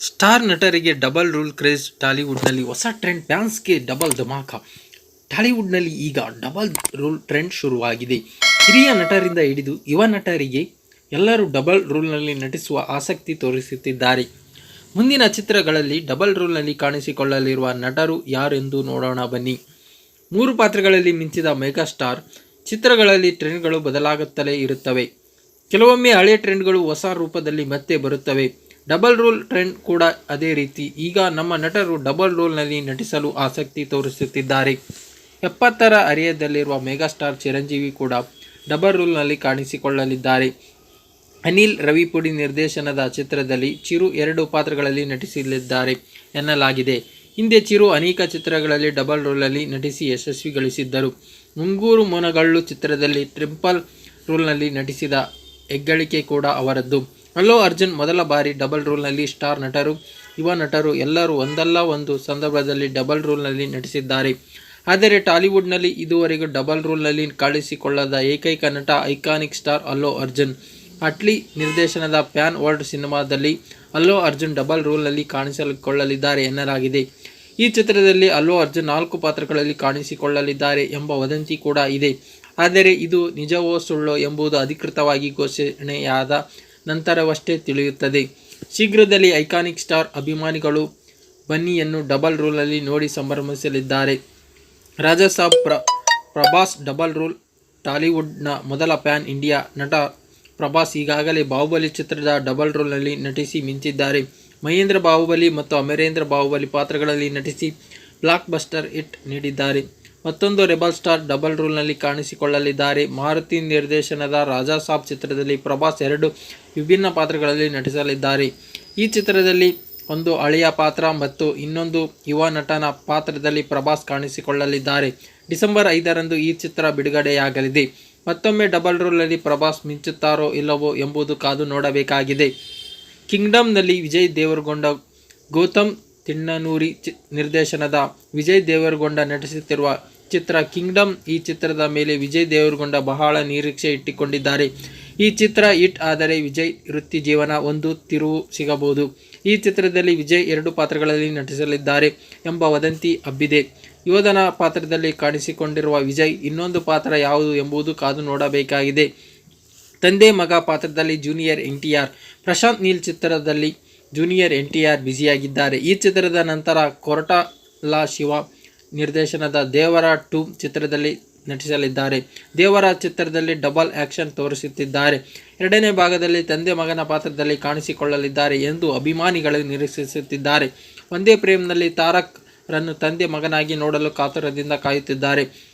Star ನಟರಿಗೆ double role craze ಟಾಲಿವುಡ್ನಲ್ಲಿ ಹೊಸ ಟ್ರೆಂಡ್ ಡ್ಯಾನ್ಸ್ಗೆ ಡಬಲ್ ಧಮಾಕ. ಟಾಲಿವುಡ್ನಲ್ಲಿ ಈಗ ಡಬಲ್ ರೂಲ್ ಟ್ರೆಂಡ್ ಶುರುವಾಗಿದೆ. ಹಿರಿಯ ನಟರಿಂದ ಹಿಡಿದು ಯುವ ನಟರಿಗೆ ಎಲ್ಲರೂ ಡಬಲ್ ರೂಲ್ನಲ್ಲಿ ನಟಿಸುವ ಆಸಕ್ತಿ ತೋರಿಸುತ್ತಿದ್ದಾರೆ. ಮುಂದಿನ ಚಿತ್ರಗಳಲ್ಲಿ ಡಬಲ್ ರೂಲ್ನಲ್ಲಿ ಕಾಣಿಸಿಕೊಳ್ಳಲಿರುವ ನಟರು ಯಾರೆಂದು ನೋಡೋಣ ಬನ್ನಿ. ಮೂರು ಪಾತ್ರಗಳಲ್ಲಿ ಮಿಂಚಿದ ಮೆಗಾಸ್ಟಾರ್, ಚಿತ್ರಗಳಲ್ಲಿ ಟ್ರೆಂಡ್ಗಳು ಬದಲಾಗುತ್ತಲೇ ಇರುತ್ತವೆ. ಕೆಲವೊಮ್ಮೆ ಹಳೆಯ ಟ್ರೆಂಡ್ಗಳು ಹೊಸ ರೂಪದಲ್ಲಿ ಮತ್ತೆ ಬರುತ್ತವೆ. ಡಬಲ್ ರೋಲ್ ಟ್ರೆಂಡ್ ಕೂಡ ಅದೇ ರೀತಿ. ಈಗ ನಮ್ಮ ನಟರು ಡಬಲ್ ರೋಲ್ನಲ್ಲಿ ನಟಿಸಲು ಆಸಕ್ತಿ ತೋರಿಸುತ್ತಿದ್ದಾರೆ. ಎಪ್ಪತ್ತರ ಅರಿಯದಲ್ಲಿರುವ ಮೆಗಾಸ್ಟಾರ್ ಚಿರಂಜೀವಿ ಕೂಡ ಡಬಲ್ ರೋಲ್ನಲ್ಲಿ ಕಾಣಿಸಿಕೊಳ್ಳಲಿದ್ದಾರೆ. ಅನಿಲ್ ರವಿಪುಡಿ ನಿರ್ದೇಶನದ ಚಿತ್ರದಲ್ಲಿ ಚಿರು ಎರಡು ಪಾತ್ರಗಳಲ್ಲಿ ನಟಿಸಲಿದ್ದಾರೆ ಎನ್ನಲಾಗಿದೆ. ಹಿಂದೆ ಚಿರು ಅನೇಕ ಚಿತ್ರಗಳಲ್ಲಿ ಡಬಲ್ ರೋಲ್ನಲ್ಲಿ ನಟಿಸಿ ಯಶಸ್ವಿ ಗಳಿಸಿದ್ದರು ಮುಂಗೂರು ಮೊನಗಳ್ಳು ಚಿತ್ರದಲ್ಲಿ ಟ್ರಿಪಲ್ ರೋಲ್ನಲ್ಲಿ ನಟಿಸಿದ ಹೆಗ್ಗಳಿಕೆ ಕೂಡ ಅವರದ್ದು. ಅಲ್ಲೋ ಅರ್ಜುನ್, ಮೊದಲ ಬಾರಿ ಡಬಲ್ ರೋಲ್ನಲ್ಲಿ ಸ್ಟಾರ್ ನಟರು. ಯುವ ನಟರು ಎಲ್ಲರೂ ಒಂದಲ್ಲ ಒಂದು ಸಂದರ್ಭದಲ್ಲಿ ಡಬಲ್ ರೋಲ್ನಲ್ಲಿ ನಟಿಸಿದ್ದಾರೆ. ಆದರೆ ಟಾಲಿವುಡ್ನಲ್ಲಿ ಇದುವರೆಗೂ ಡಬಲ್ ರೋಲ್ನಲ್ಲಿ ಕಾಣಿಸಿಕೊಳ್ಳದ ಏಕೈಕ ನಟ ಐಕಾನಿಕ್ ಸ್ಟಾರ್ ಅಲ್ಲೋ ಅರ್ಜುನ್. ಅಟ್ಲಿ ನಿರ್ದೇಶನದ ಪ್ಯಾನ್ ವರ್ಲ್ಡ್ ಸಿನಿಮಾದಲ್ಲಿ ಅಲ್ಲೋ ಅರ್ಜುನ್ ಡಬಲ್ ರೋಲ್ನಲ್ಲಿ ಕಾಣಿಸಿಕೊಳ್ಳಲಿದ್ದಾರೆ ಎನ್ನಲಾಗಿದೆ. ಈ ಚಿತ್ರದಲ್ಲಿ ಅಲ್ಲೋ ಅರ್ಜುನ್ ನಾಲ್ಕು ಪಾತ್ರಗಳಲ್ಲಿ ಕಾಣಿಸಿಕೊಳ್ಳಲಿದ್ದಾರೆ ಎಂಬ ವದಂತಿ ಕೂಡ ಇದೆ. ಆದರೆ ಇದು ನಿಜವೋ ಸುಳ್ಳೋ ಎಂಬುದು ಅಧಿಕೃತವಾಗಿ ಘೋಷಣೆಯಾದ ನಂತರವಷ್ಟೇ ತಿಳಿಯುತ್ತದೆ. ಶೀಘ್ರದಲ್ಲಿ ಐಕಾನಿಕ್ ಸ್ಟಾರ್ ಅಭಿಮಾನಿಗಳು ಬನ್ನಿಯನ್ನು ಡಬಲ್ ರೋಲಲ್ಲಿ ನೋಡಿ ಸಂಭ್ರಮಿಸಲಿದ್ದಾರೆ. ರಾಜಾ ಸಾಬ್ ಪ್ರ, ಪ್ರಭಾಸ್ ಡಬಲ್ ರೋಲ್, ಟಾಲಿವುಡ್ನ ಮೊದಲ ಪ್ಯಾನ್ ಇಂಡಿಯಾ ನಟ ಪ್ರಭಾಸ್ ಈಗಾಗಲೇ ಬಾಹುಬಲಿ ಚಿತ್ರದ ಡಬಲ್ ರೋಲ್ನಲ್ಲಿ ನಟಿಸಿ ಮಿಂಚಿದ್ದಾರೆ. ಮಹೇಂದ್ರ ಬಾಹುಬಲಿ ಮತ್ತು ಅಮರೇಂದ್ರ ಬಾಹುಬಲಿ ಪಾತ್ರಗಳಲ್ಲಿ ನಟಿಸಿ ಬ್ಲಾಕ್ ಬಸ್ಟರ್ ಹಿಟ್ ನೀಡಿದ್ದಾರೆ. ಮತ್ತೊಂದು ರೆಬಲ್ ಸ್ಟಾರ್ ಡಬಲ್ ರೋಲ್ನಲ್ಲಿ ಕಾಣಿಸಿಕೊಳ್ಳಲಿದ್ದಾರೆ. ಮಾರುತಿ ನಿರ್ದೇಶನದ ರಾಜಾ ಸಾಬ್ ಚಿತ್ರದಲ್ಲಿ ಪ್ರಭಾಸ್ ಎರಡು ವಿಭಿನ್ನ ಪಾತ್ರಗಳಲ್ಲಿ ನಟಿಸಲಿದ್ದಾರೆ. ಈ ಚಿತ್ರದಲ್ಲಿ ಒಂದು ಹಳೆಯ ಪಾತ್ರ ಮತ್ತು ಇನ್ನೊಂದು ಯುವ ನಟನ ಪಾತ್ರದಲ್ಲಿ ಪ್ರಭಾಸ್ ಕಾಣಿಸಿಕೊಳ್ಳಲಿದ್ದಾರೆ. ಡಿಸೆಂಬರ್ ಐದರಂದು ಈ ಚಿತ್ರ ಬಿಡುಗಡೆಯಾಗಲಿದೆ. ಮತ್ತೊಮ್ಮೆ ಡಬಲ್ ರೋಲ್ನಲ್ಲಿ ಪ್ರಭಾಸ್ ಮಿಂಚುತ್ತಾರೋ ಇಲ್ಲವೋ ಎಂಬುದು ಕಾದು ನೋಡಬೇಕಾಗಿದೆ. ಕಿಂಗ್ಡಮ್ನಲ್ಲಿ ವಿಜಯ್ ದೇವರಗೊಂಡ ಗೌತಮ್ ತಿಣ್ಣನೂರಿ ನಿರ್ದೇಶನದ ವಿಜಯ್ ದೇವರಗೊಂಡ ನಟಿಸುತ್ತಿರುವ ಚಿತ್ರ ಕಿಂಗ್ಡಮ್. ಈ ಚಿತ್ರದ ಮೇಲೆ ವಿಜಯ್ ದೇವರಗೊಂಡ ಬಹಳ ನಿರೀಕ್ಷೆ ಇಟ್ಟುಕೊಂಡಿದ್ದಾರೆ. ಈ ಚಿತ್ರ ಹಿಟ್ ಆದರೆ ವಿಜಯ್ ವೃತ್ತಿ ಜೀವನ ಒಂದು ತಿರುವು ಸಿಗಬಹುದು. ಈ ಚಿತ್ರದಲ್ಲಿ ವಿಜಯ್ ಎರಡು ಪಾತ್ರಗಳಲ್ಲಿ ನಟಿಸಲಿದ್ದಾರೆ ಎಂಬ ವದಂತಿ ಹಬ್ಬಿದೆ. ಯೋಧನ ಪಾತ್ರದಲ್ಲಿ ಕಾಣಿಸಿಕೊಂಡಿರುವ ವಿಜಯ್ ಇನ್ನೊಂದು ಪಾತ್ರ ಯಾವುದು ಎಂಬುದು ಕಾದು ನೋಡಬೇಕಾಗಿದೆ. ತಂದೆ ಮಗ ಪಾತ್ರದಲ್ಲಿ junior N T R Prashanth Neel ಚಿತ್ರದಲ್ಲಿ ಜೂನಿಯರ್ ಎನ್ ಟಿ ಆರ್ ಬ್ಯುಸಿಯಾಗಿದ್ದಾರೆ ಈ ಚಿತ್ರದ ನಂತರ ಕೊರಟಲ ಶಿವ ನಿರ್ದೇಶನದ ದೇವರ ಟೂ ಚಿತ್ರದಲ್ಲಿ ನಟಿಸಲಿದ್ದಾರೆ. ದೇವರ ಚಿತ್ರದಲ್ಲಿ ಡಬಲ್ ಆ್ಯಕ್ಷನ್ ತೋರಿಸುತ್ತಿದ್ದಾರೆ. ಎರಡನೇ ಭಾಗದಲ್ಲಿ ತಂದೆ ಮಗನ ಪಾತ್ರದಲ್ಲಿ ಕಾಣಿಸಿಕೊಳ್ಳಲಿದ್ದಾರೆ ಎಂದು ಅಭಿಮಾನಿಗಳು ನಿರೀಕ್ಷಿಸುತ್ತಿದ್ದಾರೆ. ಒಂದೇ ಪ್ರೇಮ್ನಲ್ಲಿ ತಾರಕ್ ರನ್ನು ತಂದೆ ಮಗನಾಗಿ ನೋಡಲು ಕಾತುರದಿಂದ ಕಾಯುತ್ತಿದ್ದಾರೆ.